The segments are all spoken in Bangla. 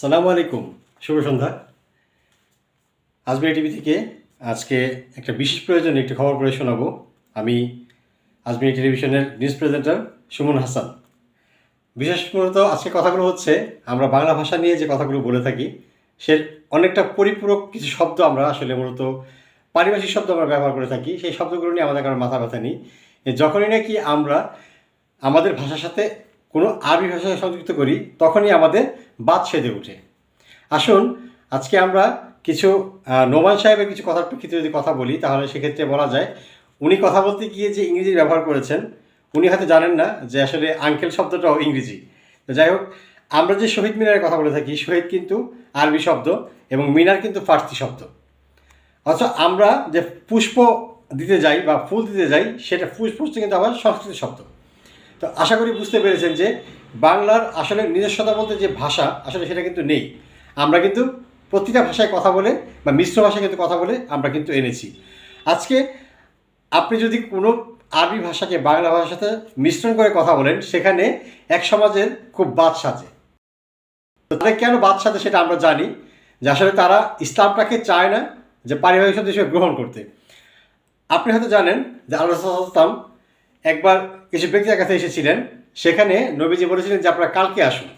সালামু আলাইকুম। শুভ সন্ধ্যা। আজমির টিভি থেকে আজকে একটা বিশেষ প্রয়োজনে একটি খবর পড়ে শোনাবো। আমি আজমির টেলিভিশনের নিউজ প্রেজেন্টার সুমন হাসান। বিশেষ মূলত আজকে কথাগুলো হচ্ছে, আমরা বাংলা ভাষা নিয়ে যে কথাগুলো বলে থাকি, সে অনেকটা পরিপূরক কিছু শব্দ আমরা আসলে মূলত পারিভাষিক শব্দ আমরা ব্যবহার করে থাকি। সেই শব্দগুলো নিয়ে আমাদের কারও মাথা ব্যথা নেই। যখনই নাকি আমরা আমাদের ভাষার সাথে কোনো আরবি ভাষায় সংযুক্ত করি, তখনই আমাদের বাদ সেদে ওঠে আসুন, আজকে আমরা কিছু নোমান সাহেবের কিছু কথার প্রেক্ষিতে যদি কথা বলি, তাহলে সেক্ষেত্রে বলা যায়, উনি কথা বলতে গিয়ে যে ইংরেজি ব্যবহার করেছেন, উনি হয়তো জানেন না যে আসলে আঙ্কেল শব্দটাও ইংরেজি। তো যাই হোক, আমরা যে শহীদ মিনারের কথা বলে থাকি, শহীদ কিন্তু আরবি শব্দ এবং মিনার কিন্তু ফার্সি শব্দ। অথচ আমরা যে পুষ্প দিতে যাই বা ফুল দিতে যাই, সেটা পুষ্প কিন্তু আবার সংস্কৃত শব্দ। তো আশা করি বুঝতে পেরেছেন যে বাংলার আসলে নিজস্বতা বলতে যে ভাষা, আসলে সেটা কিন্তু নেই। আমরা কিন্তু প্রতিটা ভাষায় কথা বলে বা মিশ্র ভাষায় কিন্তু কথা বলে আমরা কিন্তু এনেছি। আজকে আপনি যদি কোনো আরবি ভাষাকে বাংলা ভাষার সাথে মিশ্রণ করে কথা বলেন, সেখানে এক সমাজের খুব বাদ সাজে। তাদের কেন বাদ সাজে সেটা আমরা জানি যে আসলে তারা ইসলামটাকে চায় না যে পারিবারিক শব্দ হিসেবে গ্রহণ করতে। আপনি হয়তো জানেন যে আল্লাহ একবার কিছু ব্যক্তির কাছে এসেছিলেন সেখানে নবীজি বলেছিলেন যে আপনারা কালকে আসুন।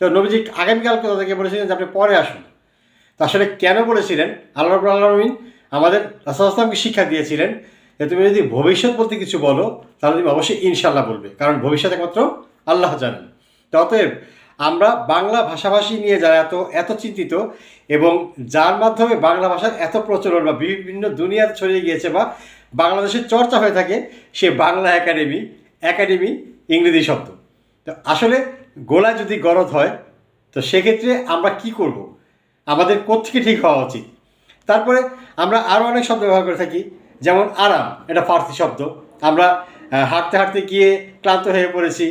তো নবীজি আগামীকালকে তাদেরকে বলেছিলেন যে আপনি পরে আসুন। তো আসলে কেন বলেছিলেন? আল্লাহ রাব্বুল আলমিন আমাদের রাসুলামকে শিক্ষা দিয়েছিলেন যে তুমি যদি ভবিষ্যৎ বলতে কিছু বলো, তাহলে তুমি অবশ্যই ইনশাল্লাহ বলবে। কারণ ভবিষ্যৎ একমাত্র আল্লাহ জানেন। অতএব আমরা বাংলা ভাষাভাষী নিয়ে যারা এত এত চিন্তিত এবং যার মাধ্যমে বাংলা ভাষার এত প্রচলন বা বিভিন্ন দুনিয়ার ছড়িয়ে গিয়েছে বা বাংলাদেশের চর্চা হয়ে থাকে, সে বাংলা একাডেমি একাডেমি ইংরেজি শব্দ। তো আসলে গোলায় যদি গরদ হয়, তো সেক্ষেত্রে আমরা কি করব? আমাদের কোত্থেকে ঠিক হওয়া উচিত? তারপরে আমরা আরও অনেক শব্দ ব্যবহার করে থাকি, যেমন আরাম, এটা ফার্সি শব্দ। আমরা হাঁটতে হাঁটতে গিয়ে ক্লান্ত হয়ে পড়েছি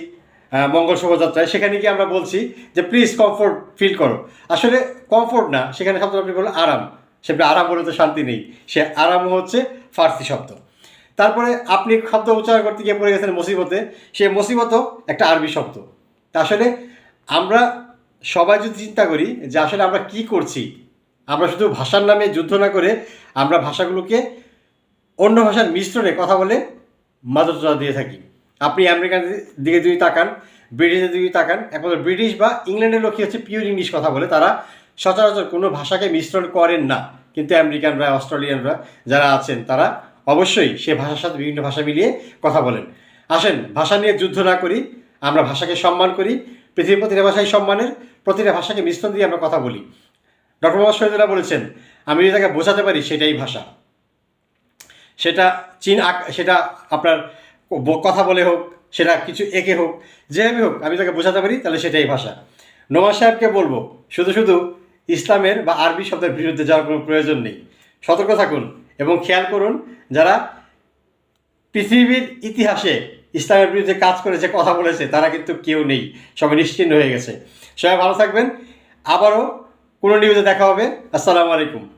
মঙ্গল শোভাযাত্রায়। সেখানে গিয়ে আমরা বলছি যে প্লিজ কমফোর্ট ফিল করো। আসলে কমফোর্ট না, সেখানে শব্দ আপনি বললেন আরাম। সেটা আরাম বলে তো শান্তি নেই। সে আরাম হচ্ছে ফার্সি শব্দ। তারপরে আপনি শব্দ উচ্চারণ করতে গিয়ে পড়ে গেছেন মুসিবতে সে মুসিবতও একটা আরবি শব্দ। তা আসলে আমরা সবাই যদি চিন্তা করি যে আসলে আমরা কি করছি, আমরা শুধু ভাষার নামে যুদ্ধ না করে আমরা ভাষাগুলোকে অন্য ভাষার মিশ্রণে কথা বলে মাদকতা দিয়ে থাকি। আপনি আমেরিকান দিকে যদি তাকান ব্রিটিশের দিকে তাকান, একমাত্র ব্রিটিশ বা ইংল্যান্ডের লোকই হচ্ছে পিওর ইংলিশ কথা বলে। তারা সচরাচর কোনো ভাষাকে মিশ্রণ করেন না। কিন্তু আমেরিকানরা, অস্ট্রেলিয়ানরা যারা আছেন, তারা অবশ্যই সে ভাষার সাথে বিভিন্ন ভাষা মিলিয়ে কথা বলেন। আসেন, ভাষা নিয়ে যুদ্ধ না করি, আমরা ভাষাকে সম্মান করি, পৃথিবীর প্রতিটা ভাষায় সম্মানের, প্রতিটা ভাষাকে মিশ্রণ দিয়ে আমরা কথা বলি। ডক্টর মোহাম্মদ শহীদুল্লাহ বলেছেন আমি যদি তাকে বোঝাতে পারি সেটাই ভাষা। সেটা চীন সেটা আপনার কথা বলে হোক, সেটা কিছু এঁকে হোক, যেভাবে হোক আমি তাকে বোঝাতে পারি, তাহলে সেটাই ভাষা। নোমান সাহেবকে বলব, শুধু শুধু ইসলামের বা আরবি শব্দের বিরুদ্ধে যাওয়ার কোনো প্রয়োজন নেই। সতর্ক থাকুন এবং খেয়াল করুন, যারা পৃথিবীর ইতিহাসে ইসলামের বিরুদ্ধে কাজ করেছে কথা বলেছে, তারা কিন্তু কেউ নেই, সবাই নিশ্চিন্ন হয়ে গেছে। সবাই ভালো থাকবেন। আবারও কোনো নিউজে দেখা হবে। আসসালামু আলাইকুম।